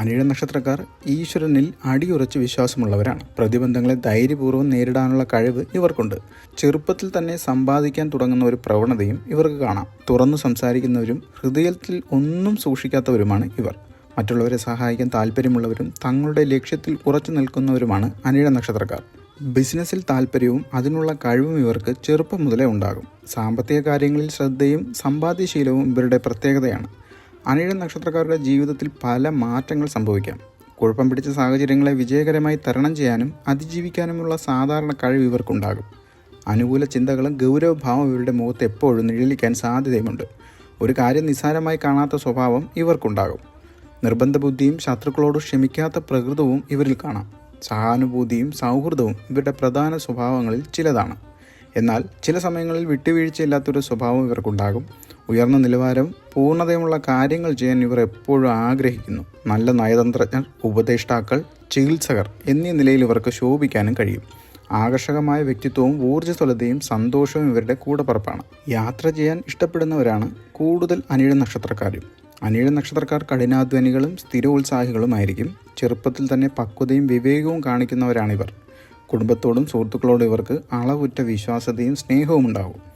അനിഴ നക്ഷത്രക്കാർ ഈശ്വരനിൽ അടിയുറച്ച് വിശ്വാസമുള്ളവരാണ്. പ്രതിബന്ധങ്ങളെ ധൈര്യപൂർവം നേരിടാനുള്ള കഴിവ് ഇവർക്കുണ്ട്. ചെറുപ്പത്തിൽ തന്നെ സമ്പാദിക്കാൻ തുടങ്ങുന്ന ഒരു പ്രവണതയും ഇവർക്ക് കാണാം. തുറന്നു സംസാരിക്കുന്നവരും ഹൃദയത്തിൽ ഒന്നും സൂക്ഷിക്കാത്തവരുമാണ് ഇവർ. മറ്റുള്ളവരെ സഹായിക്കാൻ താല്പര്യമുള്ളവരും തങ്ങളുടെ ലക്ഷ്യത്തിൽ ഉറച്ചു നിൽക്കുന്നവരുമാണ് അനിഴ നക്ഷത്രക്കാർ. ബിസിനസ്സിൽ താല്പര്യവും അതിനുള്ള കഴിവും ഇവർക്ക് ചെറുപ്പം മുതലേ ഉണ്ടാകും. സാമ്പത്തിക കാര്യങ്ങളിൽ ശ്രദ്ധയും സമ്പാദ്യശീലവും ഇവരുടെ പ്രത്യേകതയാണ്. അനിഴ നക്ഷത്രക്കാരുടെ ജീവിതത്തിൽ പല മാറ്റങ്ങൾ സംഭവിക്കാം. കുഴപ്പം പിടിച്ച സാഹചര്യങ്ങളെ വിജയകരമായി തരണം ചെയ്യാനും അതിജീവിക്കാനുമുള്ള സാധാരണ കഴിവ് ഇവർക്കുണ്ടാകും. അനുകൂല ചിന്തകളും ഗൗരവഭാവം ഇവരുടെ മുഖത്ത് എപ്പോഴും നിഴലിക്കാൻ സാധ്യതയുമുണ്ട്. ഒരു കാര്യം നിസ്സാരമായി കാണാത്ത സ്വഭാവം ഇവർക്കുണ്ടാകും. നിർബന്ധ ബുദ്ധിയും ശത്രുക്കളോട് ക്ഷമിക്കാത്ത പ്രകൃതവും ഇവരിൽ കാണാം. സഹാനുഭൂതിയും സൗഹൃദവും ഇവരുടെ പ്രധാന സ്വഭാവങ്ങളിൽ ചിലതാണ്. എന്നാൽ ചില സമയങ്ങളിൽ വിട്ടുവീഴ്ചയില്ലാത്തൊരു സ്വഭാവം ഇവർക്കുണ്ടാകും. ഉയർന്ന നിലവാരം പൂർണതയുമുള്ള കാര്യങ്ങൾ ചെയ്യാൻ ഇവർ എപ്പോഴും ആഗ്രഹിക്കുന്നു. നല്ല നയതന്ത്രജ്ഞർ ഉപദേഷ്ടാക്കൾ ചികിത്സകർ എന്നീ നിലയിൽ ഇവർക്ക് ശോഭിക്കാനും കഴിയും. ആകർഷകമായ വ്യക്തിത്വവും ഊർജസ്വലതയും സന്തോഷവും ഇവരുടെ കൂടപ്പറപ്പാണ്. യാത്ര ചെയ്യാൻ ഇഷ്ടപ്പെടുന്നവരാണ് കൂടുതൽ അനിഴ നക്ഷത്രക്കാരും. അനിഴ നക്ഷത്രക്കാർ കഠിനാധ്വാനികളും സ്ഥിരോത്സാഹികളുമായിരിക്കും. ചെറുപ്പത്തിൽ തന്നെ പക്വതയും വിവേകവും കാണിക്കുന്നവരാണിവർ. കുടുംബത്തോടും സുഹൃത്തുക്കളോടും ഇവർക്ക് അളവുറ്റ വിശ്വാസതയും സ്നേഹവും ഉണ്ടാകും